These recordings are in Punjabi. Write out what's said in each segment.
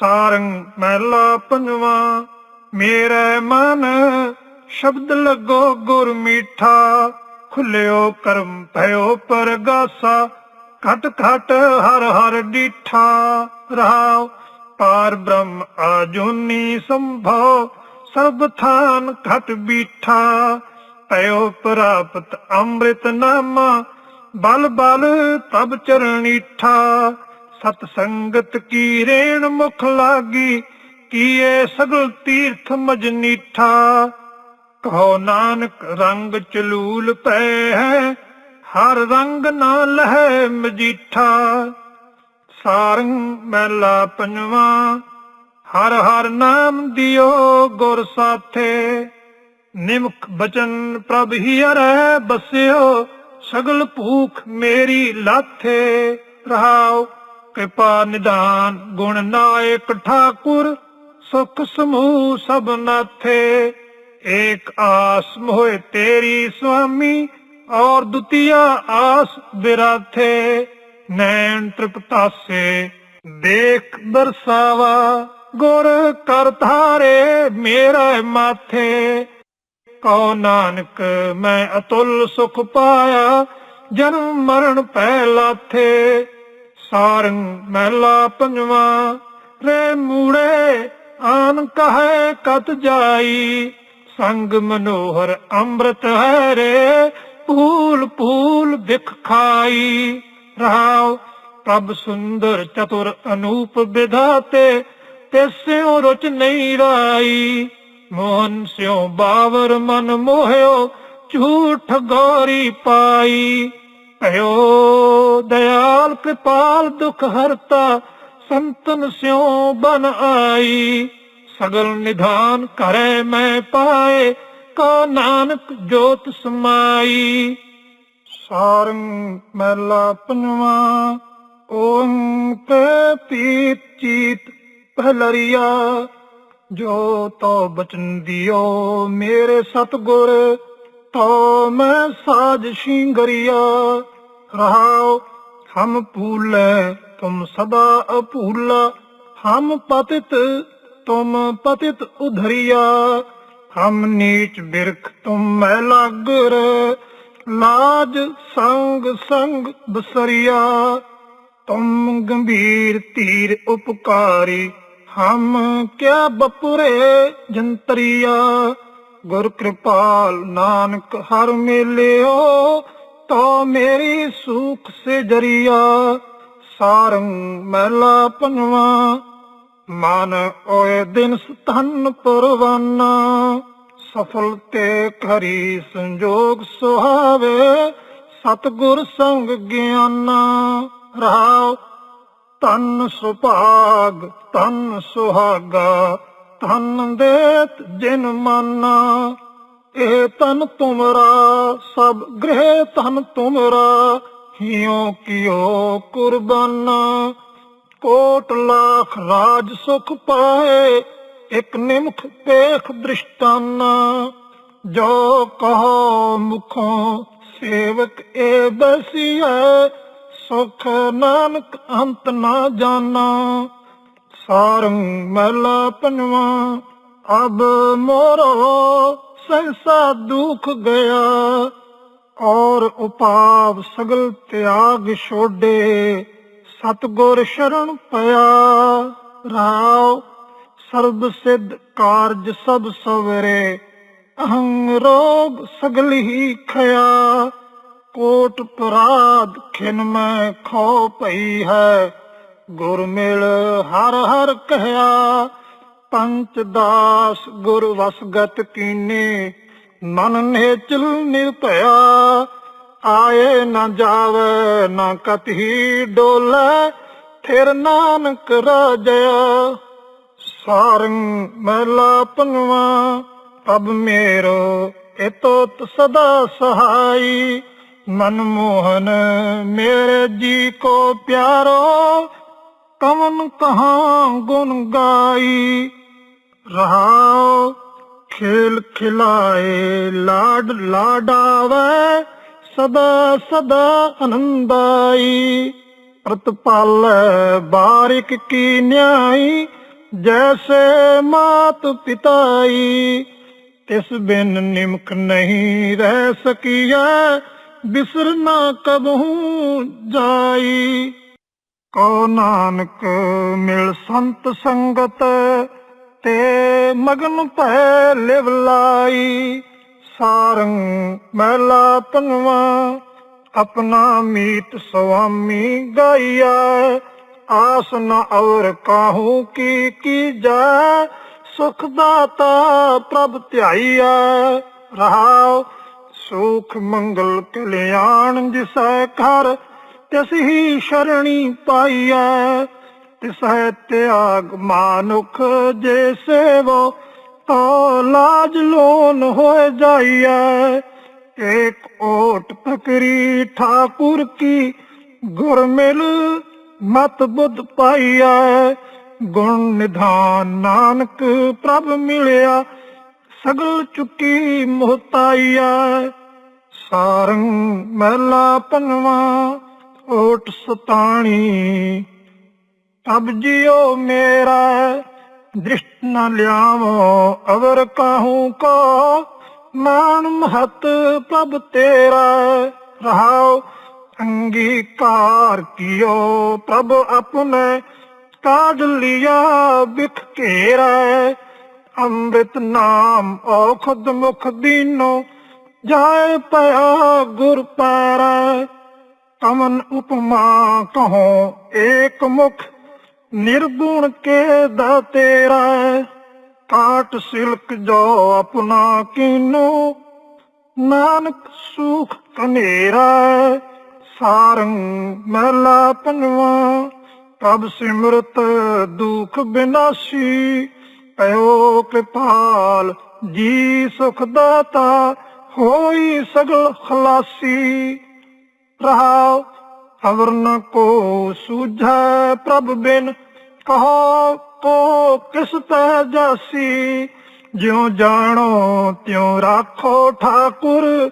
ਸਾਰੰਗ ਮਹਿਲਾ ਪੰਜਵਾ। ਮੇਰੇ ਮਨ ਸ਼ਬਦ ਲੱਗੋ ਗੁਰ ਮੀਠਾ। ਖੁੱਲਿਓ ਕਰਮ ਭਇਓ ਪਰਗਾਸਾ। ਘਟ ਘਟ ਹਰ ਹਰ ਡੀਠਾ। ਰਹਾਉ ਪਾਰ ਬ੍ਰਹਮ ਆਜੂਨੀ ਸੰਭੋ। ਸਰਬ ਥਾਨ ਘਟ ਬੀਠਾ। ਭਇਓ ਪ੍ਰਾਪਤ ਅੰਮ੍ਰਿਤ ਨਾਮਾ। ਬਲ ਬਲ ਤਬ ਚਰਣੀਠਾ ਸਤ ਸੰਗਤ ਕੀ ਰੇਣ ਮੁਖ ਲਾਗੀ, ਕੀਏ ਸਗਲ ਤੀਰਥ ਮਜਨੀਠਾ ਕਹੋ ਨਾਨਕ ਰੰਗ ਚਲੂਲ ਪੈ ਹੈ ਹਰ ਰੰਗ ਨਾ ਲਹੈ ਮਜੀਠਾ। ਸਾਰੰਗ ਮਹਿਲਾ ਪੰਜਵਾ, ਹਰ ਹਰ ਨਾਮ ਦਿਓ ਗੁਰ ਸਾਥੇ। ਨਿਮਖ ਬਚਨ ਪ੍ਰਭ ਹੀ ਰਹਿ ਬਸਿਓ, ਸਗਲ ਭੂਖ ਮੇਰੀ ਲਾਥੇ। ਰਹਾਓ ਕਿਰਪਾ ਨਿਦਾਨ ਗੁਣ ਨਾਇਕ ਠਾਕੁਰ, ਸੁਖ ਸਮੂਹ ਸਭ ਨਾਥੇ। ਏਕ ਆਸ ਮੋਹਿ ਤੇਰੀ ਸੁਆਮੀ, ਔਰ ਦੁਤੀਆ ਆਸ ਬਿਰਾਥੇ ਨੈਣ ਤ੍ਰਿਪਤਾਸੇ ਦੇਖ ਦਰਸਾਵਾ, ਗੁਰ ਕਰ ਧਾਰੇ ਮੇਰਾ ਮਾਥੇ। ਕਉ ਨਾਨਕ, ਮੈਂ ਅਤੁਲ ਸੁਖ ਪਾਇਆ, ਜਨਮ ਮਰਨ ਪੈ ਲਾਥੇ। ਸਾਰੰਗ ਮਹਿਲਾ ਪੰਜਵਾ, ਰੇ ਮੂੜੇ ਆਨ ਕਹੈ ਕਤ ਜਾਈ। ਸੰਗ ਮਨੋਹਰ ਅੰਮ੍ਰਿਤ ਹੈ ਰੇ ਪੂਲ ਪੂਲ ਵਿਖ ਖਾਈ। ਰਹਾਉ ਪ੍ਰਭ ਸੁੰਦਰ ਚਤੁਰ ਅਨੂਪ ਵਿਧਾਤੇ ਤਿਸਿਉ ਰੁਚ ਨਹੀਂ ਰਾਈ। ਮੋਹਨ ਸਿਉ ਬਾਵਰ ਮਨ ਮੋਹਿਓ, ਝੂਠ ਗੋਰੀ ਪਾਈ। ਭਇਓ ਦਇਆਲ ਕਿਰਪਾਲ ਦੁਖ ਹਰਤਾ, ਸੰਤਨ ਸਿਉ ਬਨ ਆਈ। ਸਗਲ ਨਿਧਾਨ ਕਰੇ ਮੈਂ ਪਾਏ, ਕੋ ਨਾਨਕ ਜੋਤ ਸਮਾਈ। ਸਾਰੰਗ ਮਹਿਲਾ ਪੰਜਵਾ ਓੰ ਤੇ ਪੀਤ ਚੀਤ ਪਹਿਲਰੀਆ। ਜੋ ਤੋ ਬਚਨ ਦਿਓ ਮੇਰੇ ਸਤਗੁਰ, ਤੋ ਮੈਂ ਸਾਜ ਸ਼ਿੰਗਰੀਆ। ਰਹਾਉ ਹਮ ਭੂਲੇ, ਤੁਮ ਸਦਾ ਅਭੂਲਾ। ਹਮ ਪਤਿਤ, ਤੁਮ ਪਤਿਤ ਉਧਰਿਆ। ਹਮ ਨੀਚ ਬਿਰਖ, ਤੁਮ ਮੈਂ ਲਾਗਰ। ਲਾਜ ਸੰਗ ਸੰਗ ਬਸਰੀਆ। ਤੁਮ ਗੰਭੀਰ ਧੀਰ ਉਪਕਾਰੀ। ਹਮ ਕਿਆ ਬਪੁਰੇ ਜੰਤਰੀਆ। ਗੁਰ ਕਿਰਪਾਲ ਨਾਨਕ ਹਰ ਮਿਲਿਓ। ਤੋ ਮੇਰੀ ਸੁਖ ਸੇ ਜਰੀਆ ਸਾਰੰਗ ਮਹਿਲਾ ਪੰਜਵਾ। ਮਨ ਓਏ ਦਿਨ ਸਤਨ ਪਰਵਾਨਾ ਸਫਲ ਤੇ ਖਰੀ ਸੰਜੋਗ ਸੁਹਾਵੇ, ਸਤਗੁਰ ਸੰਗ ਗਿਆਨਾ। ਰਹਾਉ ਤਨ ਸੁਭਾਗ ਤਨ ਸੁਹਾਗਾ ਤਨ ਦੇਤ ਜਿਨ ਮਾਨਾ। ਇਹ ਤਨ ਤੁਮਰਾ, ਸਭ ਗ੍ਰਹਿ ਤਨ ਤੁਮਰਾ ਹਿਉ ਕਿਓ ਕੁਰਬਾਨਾ। ਕੋਟ ਲੱਖ ਰਾਜ ਸੁਖ ਪਾਏ, ਇਕ ਨਿਮਖ ਪੇਖ ਦ੍ਰਿਸ਼ਟਾਨਾ। ਜੋ ਕਹੋ ਮੁਖੋਂ ਸੇਵਕ ਏ ਬਸੀਐ, ਸੁਖ ਨਾਨਕ ਅੰਤ ਨਾ ਜਾਣਾ ਸਾਰੰਗ ਮਹਿਲਾ ਪੰਜਵਾ, ਅਬ ਮੋਰੋ ਸੰਸਾ ਦੁਖ ਗਿਆ ਔਰ ਉਪਾਵ ਸਗਲ ਤਿਆਗ ਛੋਡੇ। ਸਤਗੁਰ ਸ਼ਰਨ ਪਿਆ ਰਾਉ ਸਰਬ ਸਿੱਧ ਕਾਰਜ ਸਭ ਸਵਰੇ। ਅਹੰ ਰੋਗ ਸਗਲ ਹੀ ਖਿਆ ਕੋਟ ਪਰਾਧ ਖਿਨ ਮੈਂ ਖੋ ਪਈ ਹੈ। ਗੁਰ ਮਿਲ ਹਰ ਹਰ ਕਹਿਆ ਪੰਚ ਦਾਸ ਗੁਰ ਵਸਗਤ ਕੀਨੇ, ਮਨ ਨੇਚਲ ਨਿਰਭਇਆ, ਆਏ ਨਾ ਜਾਵੇ, ਨਾ ਕਤਹੀ ਡੋਲੇ ਫਿਰ ਨਾਨਕ ਰਾਜਾ ਸਾਰੰਗ ਮਹਿਲਾ ਪੰਜਵਾ, ਅਬ ਮੇਰੋ ਇਤੋਤ ਸਦਾ ਸਹਾਈ। ਮਨ ਮੋਹਨ ਮੇਰੇ ਜੀ ਕੋ ਪਿਆਰੋ ਕਮਨ ਕਹਾ ਗੁਣ ਗਾਈ। ਰਹਾਉ, ਖੇਲ ਖਿਲਾਏ, ਲਾਡ ਲਾਡਾਵੇ, ਸਦਾ ਸਦਾ ਆਨੰਦਾਈ। ਪ੍ਰਤਪਾਲ ਬਾਰਿਕ ਕੀ ਨਿਆਈ, ਜੈਸੇ ਮਾਤ ਪਿਤਾਈ। ਤਿਸ ਬਿਨ ਨਿਮਕ ਨਹੀਂ ਰਹਿ ਸਕੀਐ, ਬਿਸਰ ਨਾ ਕਬਹੂ ਜਾਈ। ਕੋ ਨਾਨਕ ਮਿਲ ਸੰਤ ਸੰਗਤ ਤੇ ਮਗਨ ਭੈ ਲਿਵ ਲਾਈ। ਸਾਰੰਗ ਮਹਿਲਾ ਪੰਵਾ ਆਪਣਾ ਮੀਤ ਸੁਆਮੀ ਗਾਈਆ ਆਸ ਨ ਔਰ ਕਾਹੂ ਕੀ ਕੀ ਜਾ, ਸੁਖ ਦਾਤਾ ਪ੍ਰਭ ਧਿਆਈਆ ਰਹਾਉ ਸੁਖ ਮੰਗਲ ਕਲਿਆਣ ਜਿਸੈ ਘਰ, ਤਿਸ ਹੀ ਸ਼ਰਣੀ ਪਾਈਐ। ਤਿਸੈ ਤਿਆਗ ਮਾਨੁਖ ਜੇ ਸੇਵੋ, ਤੋ ਲਾਜ ਲੋਨ ਹੋਏ ਜਾਈਐ। ਏਕ ਓਟ ਤਕਰੀ ਠਾਕੁਰ ਕੀ, ਗੁਰ ਮਿਲ ਮਤ ਬੁੱਧ ਪਾਈਐ। ਗੁਣ ਨਿਧਾਨ ਨਾਨਕ ਪ੍ਰਭ ਮਿਲਿਆ, ਸਗਲ ਚੁੱਕੀ ਮੁਹਤਾਈਐ। ਸਾਰੰਗ ਮਹਿਲਾ ਪੰਜਵਾ, ਓਟ ਸਤਾਣੀ ਤਬ ਜਿਉ ਮੇਰਾ, ਦ੍ਰਿਸ਼ਟ ਨ ਲਿਆਵੋ, ਅਵਰ ਕਾਹੂ ਕੋ। ਮਾਨ ਮਹਤ ਪ੍ਰਭ ਤੇਰਾ ਰਹਾਉ ਅੰਗੀਕਾਰ ਕੀਓ। ਪ੍ਰਭ ਆਪਣੇ ਕਾਢ ਲਿਆ ਬਿਖ ਘੇਰਾ। ਅੰਮ੍ਰਿਤ ਨਾਮ ਔਖਦ ਮੁਖ ਦੀਨੋ, ਜਾਏ ਪਿਆ ਗੁਰ ਪਾਰਾ। ਕਮਨ ਉਪਮਾ ਕਹੋ ਏਕ ਮੁਖ ਨਿਰਗੁਣ ਕੇ ਦਾ ਤੇਰਾ ਕਾਟ ਸਿਲਕ ਜੋ ਆਪਣਾ ਕੀਨੋ। ਨਾਨਕ ਸੁਖ ਕਨੇਰਾ ਸਾਰੰਗ ਮਹਿਲਾ ਪੰਜਵਾ। ਪ੍ਰਭ ਸਿਮਰਤ ਦੁਖ ਬਿਨਾਸੀ। ਪਇਓ ਕਿਰਪਾਲ ਜੀ ਸੁਖ ਦਾਤਾ। ਹੋਈ ਸਗਲ ਖਲਾਸੀ। ਰਹਾਉ ਅਵਰ ਨ ਕੋ ਸੂਝੈ ਪ੍ਰਭ ਬਿਨ, ਕਹੋ ਕੋ ਕਿਸ ਤੈ ਜਾਸੀ? ਜਿਉ ਜਾਣੋ, ਤਿਉ ਰਾਖੋ ਠਾਕੁਰ,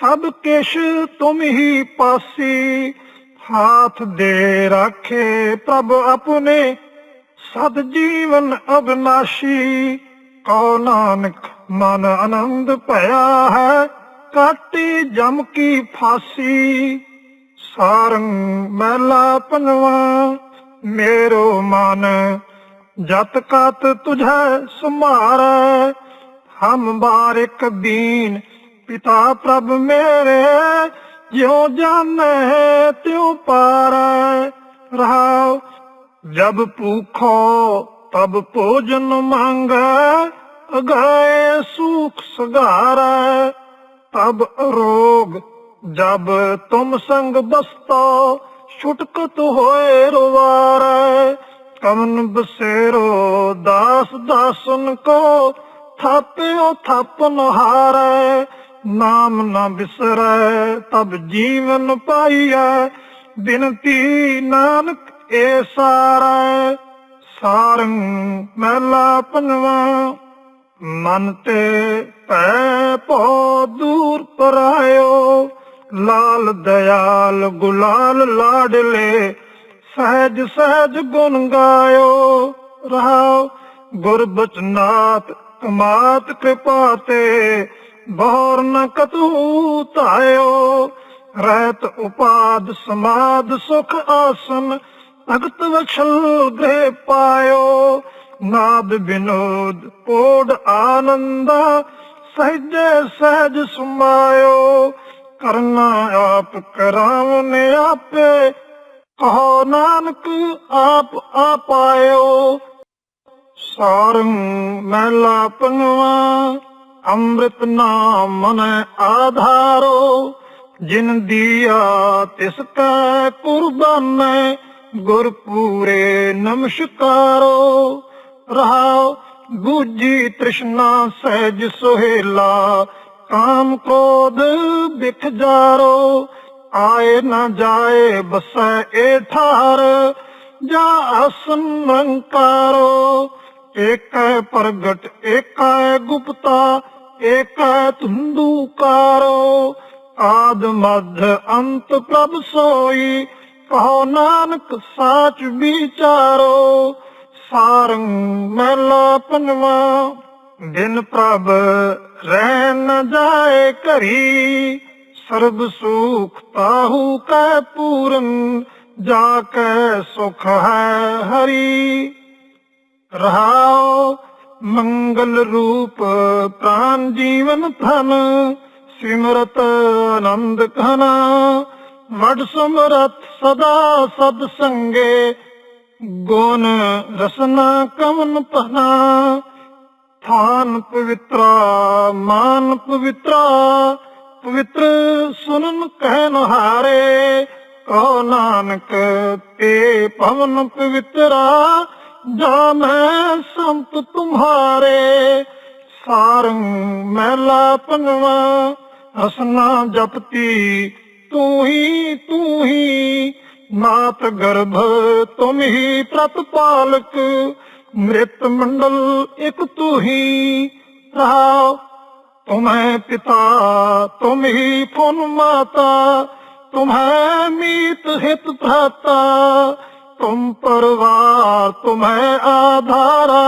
ਸਭ ਕਿਛ ਤੁਮ ਹੀ ਪਾਸੀ। ਹਾਥ ਦੇ ਰਾਖੇ ਪ੍ਰਭ ਆਪਣੇ, ਸਦ ਜੀਵਨ ਅਬਨਾਸ਼ੀ ਕਉ ਨਾਨਕ ਮਨ ਆਨੰਦ ਭਇਆ ਹੈ, ਕਾਟੀ ਜਮ ਕੀ ਫਾਸੀ। ਸਾਰੰਗ ਮਹਿਲਾ ਪੰਜਵਾ ਮੇਰੋ ਮਨ ਜਤ ਕਤ ਤੁਝੈ ਸੁਮਾਰੈ ਹਮ ਬਾਰਿਕ ਦੀਨ ਪਿਤਾ ਪ੍ਰਭ ਮੇਰੇ, ਜਿਉ ਜਾਣੈ ਤਿਉ ਪਾਰੈ। ਰਹਾਉ, ਜਬ ਭੂਖੋ ਤਬ ਭੋਜਨ ਮੰਗੈ, ਅਗਾਏ ਸੁਖ ਸਗਾਰੈ। ਤਬ ਰੋਗ ਜਬ ਤੁਮ ਸੰਗ ਬਸਤੋ, ਛੁਟਕਤ ਹੋਏ ਰਵਾਰੈ। ਕਮਨ ਬਸੇਰੋ, ਦਾਸ ਦਾਸਨ ਕੋ, ਥਾਪਿਓ ਥਾਪਨ ਹਾਰੈ। ਨਾਮ ਨਾ ਬਿਸਰੈ, ਤਬ ਜੀਵਨ ਪਾਈਐ। ਬਿਨਤੀ ਨਾਨਕ ਏ ਸਾਰੈ। ਸਾਰੰਗ ਮਹਿਲਾ ਪੰਜਵਾ ਮਨ ਤੇ ਪੈ ਭੋ ਦੂਰ ਪਰਾਇਓ। ਲਾਲ ਦਿਆਲ ਗੁਲਾਲ ਲਾਡਲੇ, ਸਹਿਜ ਸਹਿਜ ਗੁਣ ਗਾਇਓ ਰਹਾਉ ਗੁਰ ਕਮਾਤ ਕਿਰਪਾ ਤੇ, ਬਹਰ ਨ ਕਤੂ ਧਾਇਓ, ਰਹਿਤ ਉਪਾਦ ਸਮਾਦ ਸੁਖ ਆਸਨ, ਭਗਤ ਵਛਲ ਗ੍ਰਹਿ ਪਾਇਓ, ਨਾਦ ਬਿਨੋਦ ਪੋੜ ਆਨੰਦਾ, ਸਹਿਜ ਸਹਿਜ ਸੁਮਾਇਓ ਕਰਨਾ ਆਪ ਕਰਾਵਨੇ ਆਪੇ। ਕਹੋ ਨਾਨਕ, ਆਪ ਆਪਾਇਓ ਸਾਰੰਗ ਮਹਿਲਾ ਪੰਜਵਾ ਅੰਮ੍ਰਿਤ ਨਾਮ ਮਨ ਆਧਾਰੋ। ਜਿਨ ਦੀਆ ਤਿਸ ਕੈ ਕੁਰਬਾਨੈ ਗੁਰ ਪੂਰੇ ਨਮਸਕਾਰੋ। ਰਹਾਉ ਬੂਜੀ ਤ੍ਰਿਸ਼ਨਾ ਸਹਿਜ ਸੁਹੇਲਾ ਕਾਮ ਕ੍ਰੋਧ ਬਿਖ ਜਾਰੋ, ਆਏ ਨਾ ਜਾਏ ਬਸੈ ਏ ਠਾਰ, ਜਾ ਆਸਨ ਰੰਕਾਰੋ ਏਕੈ ਪ੍ਰਗਟ, ਏਕੈ ਗੁਪਤਾ, ਏਕੈ ਧੁੰਦੂਕਾਰੋ ਆਦ ਮਧ ਅੰਤ ਪ੍ਰਭ ਸੋਈ, ਕਹੋ ਨਾਨਕ ਸਾਚ ਵਿਚਾਰੋ ਸਾਰੰ ਮਹਿਲਾ ਪੰਜਵਾ। ਬਿਨ ਪ੍ਰਭ ਰਹਿ ਨ ਜਾਏ ਘਰੀ, ਸਰਬ ਸੁਖ ਤਾਹੂ ਕੈ ਪੂਰਨ ਜਾ ਕੈ ਸੁਖ ਹੈ ਹਰੀ। ਰਹਾਉ ਮੰਗਲ ਰੂਪ ਪ੍ਰਾਨ ਜੀਵਨ ਧਨ, ਸਿਮਰਤ ਆਨੰਦ ਘਨਾ। ਵਡ ਸੁਮਰਤ ਸਦਾ ਸਦ ਸੰਗੇ, ਗੁਣ ਰਸਨਾ ਕਵਨ ਪਹਨਾ। ਥਾਨ ਪਵਿੱਤਰਾ, ਮਾਨ ਪਵਿੱਤਰਾ, ਪਵਿੱਤਰ ਸੁਨਨ ਕਹਿ ਹਾਰੇ ਕਹੋ ਨਾਨਕ ਤੇ ਪਵਨ ਪਵਿੱਤਰਾ ਜਾ ਮੈਂ ਸੰਤ ਤੁਮਹਾਰੇ ਸਾਰੰਗ ਮਹਿਲਾ ਪੰਜਵਾ, ਹਸਨਾ ਜਪਤੀ, ਤੂੰ ਹੀ ਤੂੰ ਹੀ ਨਾਤ ਗਰਭ ਤੁਮ ਹੀ ਪ੍ਰਤਪਾਲਕ ਮ੍ਰਿਤ ਮੰਡਲ ਇਕ ਤੂੰ ਹੀ ਰਹਾ ਤੁਮਹੈ ਪਿਤਾ, ਤੁਮ ਹੀ ਪੁਨ ਮਾਤਾ। ਤੁਮਹੈ ਮੀਤ ਹਿਤ ਭਰਾਤਾ। ਤੁਮ ਪਰਵਾਰ, ਤੁਮਹੈ ਆਧਾਰਾ।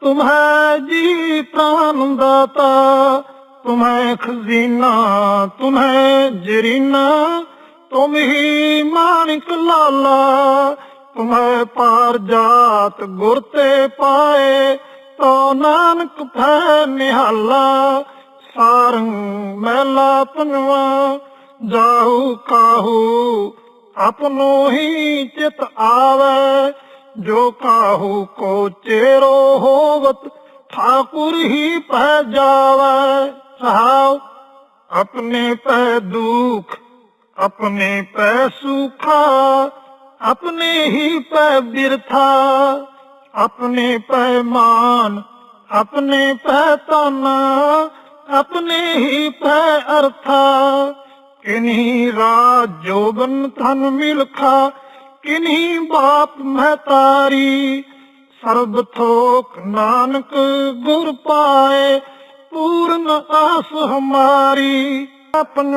ਤੁਮਹੈ ਜੀ ਪ੍ਰਾਨ ਦਾਤਾ ਤੁਮਹੈ ਖਜ਼ੀਨਾ, ਤੁਮਹੈ ਜਰੀਨਾ। ਤੁਮ ਹੀ ਮਾਨਿਕ ਲਾਲਾ। ਮੈਂ ਪਾਰ ਜਾਤ ਗੁਰ ਤੇ ਪਾਏ, ਤੋ ਨਾਨਕ ਫੈ ਨਿਹਾਲਾ। ਸਾਰੰ ਮਹਿਲਾ ਪੰਜਵਾ, ਜਾਹੂ ਕਾਹੂ ਆਪਣੋ ਹੀ ਚਿਤ ਆਵੇ। ਜੋ ਕਾਹੂ ਕੋ ਚੇਰੋ ਹੋਵਤ, ਠਾਕੁਰ ਹੀ ਪੈ ਜਾਵੇ। ਸਹਾਉ ਆਪਣੇ ਪੈ ਦੁਖ, ਆਪਣੇ ਪੈ ਸੁਖਾ ਆਪਣੇ ਹੀ ਪੈ ਬਿਰਥਾ अपने पैमान अपने पैताना अपने ही पै अर्था किन्हीं राज जोबन धन मिलखा किन्हीं बाप महतारी सर्ब थोक नानक गुर पाए पूर्ण आस हमारी अपन